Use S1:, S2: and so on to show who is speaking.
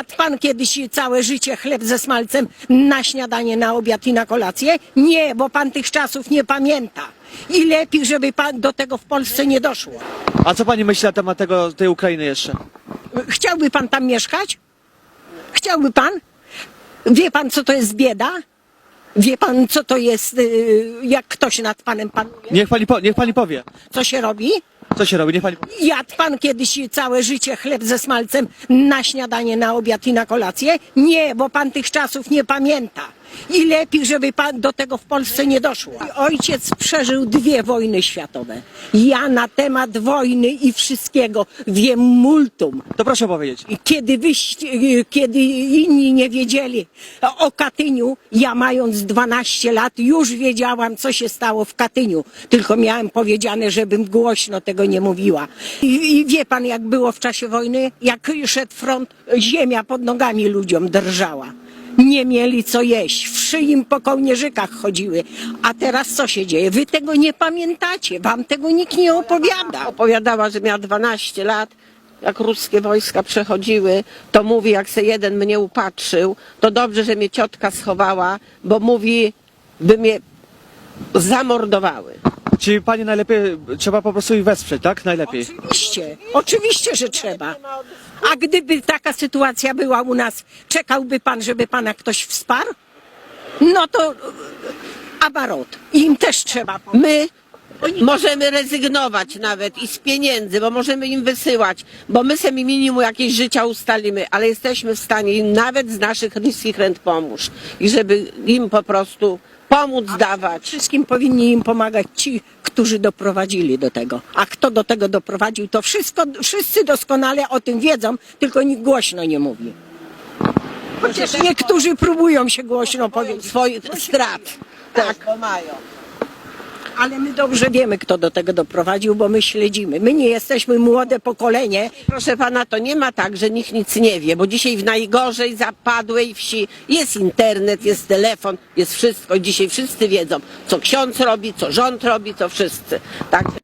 S1: Jadł pan kiedyś całe życie chleb ze smalcem na śniadanie, na obiad i na kolację? Nie, bo pan tych czasów nie pamięta. I lepiej, żeby pan do tego w Polsce nie doszło.
S2: A co pani myśli na temat tego, tej Ukrainy jeszcze?
S1: Chciałby pan tam mieszkać? Chciałby pan? Wie pan, co to jest bieda? Wie pan, co to jest, y, jak ktoś nad panem panuje?
S2: Niech pani, po, niech pani powie.
S1: Co się robi?
S2: Co się robi? Niech pani.
S1: Jadł pan kiedyś całe życie chleb ze smalcem na śniadanie, na obiad i na kolację? Nie, bo pan tych czasów nie pamięta. I lepiej, żeby pan do tego w Polsce nie doszło. Ojciec przeżył dwie wojny światowe. Ja na temat wojny i wszystkiego wiem multum.
S2: To proszę powiedzieć.
S1: I Kiedy, wyś, kiedy inni nie wiedzieli o Katyniu, ja mając 12 lat już wiedziałam, co się stało w Katyniu. Tylko miałem powiedziane, żebym głośno tego nie mówiła. I, I wie pan, jak było w czasie wojny? Jak szedł front, ziemia pod nogami ludziom drżała. Nie mieli co jeść, wszy im po kołnierzykach chodziły. A teraz co się dzieje? Wy tego nie pamiętacie, wam tego nikt nie opowiada.
S3: opowiadała, że miała 12 lat, jak ruskie wojska przechodziły, to mówi, jak se jeden mnie upatrzył, to dobrze, że mnie ciotka schowała, bo mówi, by mnie zamordowały.
S2: Czyli pani najlepiej, trzeba po prostu ich wesprzeć, tak? Najlepiej.
S1: Oczywiście, oczywiście, że trzeba. A gdyby taka sytuacja była u nas, czekałby pan, żeby pana ktoś wsparł? No to abarot. Im też trzeba pomóc.
S3: My możemy rezygnować nawet i z pieniędzy, bo możemy im wysyłać, bo my sobie minimum jakieś życia ustalimy, ale jesteśmy w stanie im nawet z naszych niskich rent pomóż i żeby im po prostu pomóc dawać.
S1: Wszystkim powinni im pomagać ci, którzy doprowadzili do tego. A kto do tego doprowadził, to wszystko, wszyscy doskonale o tym wiedzą, tylko nikt głośno nie mówi. Chociaż niektórzy próbują się głośno powiedzieć.
S3: swoich strat. Tak.
S1: Ale my dobrze wiemy, kto do tego doprowadził, bo my śledzimy. My nie jesteśmy młode pokolenie.
S3: Proszę pana, to nie ma tak, że nikt nic nie wie, bo dzisiaj w najgorzej zapadłej wsi jest internet, jest telefon, jest wszystko. Dzisiaj wszyscy wiedzą, co ksiądz robi, co rząd robi, co wszyscy. Tak.